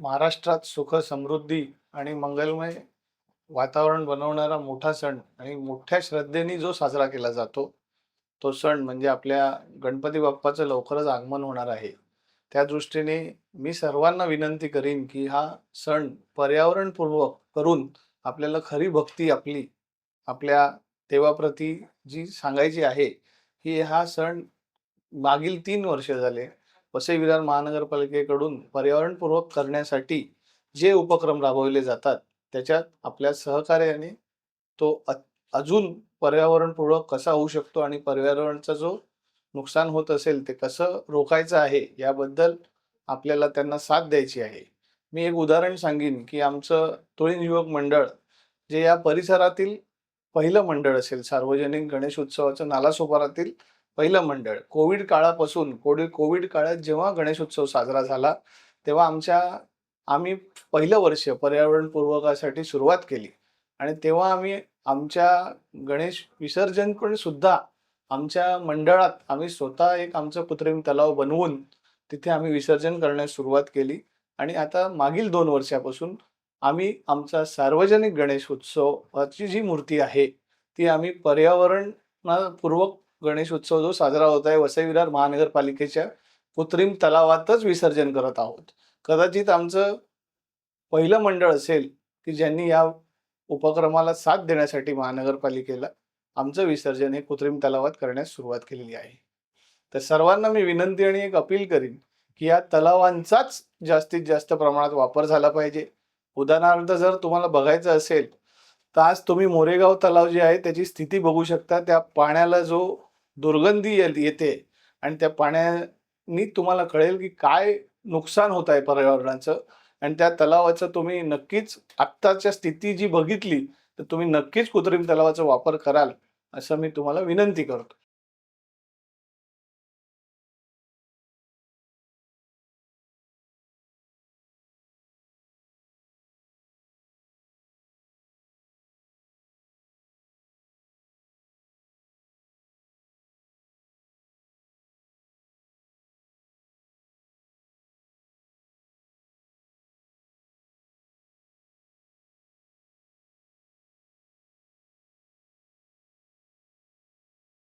महाराष्ट्रात सुख समृद्धी आणि मंगलमय वातावरण बनवणारा मोठा सण आणि मोठ्या श्रद्धेने जो साजरा केला जातो तो सण म्हणजे आपल्या गणपती बाप्पाचं लवकरच आगमन होणार आहे. त्या दृष्टीने मी सर्वांना विनंती करीन की हा सण पर्यावरणपूर्वक करून आपल्याला खरी भक्ती आपली आपल्या देवाप्रती जी सांगायची आहे ही हा सण मागील तीन वर्ष झाले वसई विरार महानगरपालिकेकडून पर्यावरणपूर्वक करण्यासाठी जे उपक्रम राबवले जातात त्याच्यात आपल्या सहकार्याने तो अजून पर्यावरणपूर्वक कसा होऊ शकतो आणि पर्यावरणाचा जो नुकसान होत असेल ते कसं रोखायचं आहे याबद्दल आपल्याला त्यांना साथ द्यायची आहे. मी एक उदाहरण सांगेन की आमचं तुळीन युवक मंडळ जे या परिसरातील पहिलं मंडळ असेल सार्वजनिक गणेश उत्सवाचं नालासोपारातील पहिलं मंडळ. कोविड काळापासून कोविड कोविड काळात जेव्हा गणेशोत्सव साजरा झाला तेव्हा आमच्या आम्ही पहिलं वर्ष पर्यावरणपूर्वकासाठी सुरुवात केली. आणि तेव्हा आम्ही आमच्या गणेश विसर्जन पण सुद्धा आमच्या मंडळात आम्ही स्वतः एक आमचं कृत्रिम तलाव बनवून तिथे आम्ही विसर्जन करण्यास सुरुवात केली. आणि आता मागील दोन वर्षापासून आम्ही आमचा सार्वजनिक गणेश उत्सवाची जी मूर्ती आहे ती आम्ही पर्यावरणपूर्वक गणेश उत्सव जो साजरा होत आहे वसई विरार महानगरपालिकेच्या कृत्रिम तलावातच विसर्जन करत आहोत. कदाचित आमचं पहिलं मंडळ असेल की ज्यांनी या उपक्रमाला साथ देण्यासाठी महानगरपालिकेला आमचं विसर्जन हे कृत्रिम तलावात करण्यास सुरुवात केलेली आहे. तर सर्वांना मी विनंती आणि एक अपील करीन की या तलावांचाच जास्तीत जास्त प्रमाणात वापर झाला पाहिजे. उदाहरणार्थ जर तुम्हाला बघायचं असेल तर आज तुम्ही मोरेगाव तलाव जे आहे त्याची स्थिती बघू शकता. त्या पाण्याला जो दुर्गंधी येते. आणि त्या पाण्यानी तुम्हाला कळेल की काय नुकसान होत आहे पर्यावरणाचं. आणि त्या तलावाचं तुम्ही नक्कीच आत्ताच्या स्थिती जी बघितली तर तुम्ही नक्कीच कृत्रिम तलावाचा वापर कराल असं मी तुम्हाला विनंती करतो.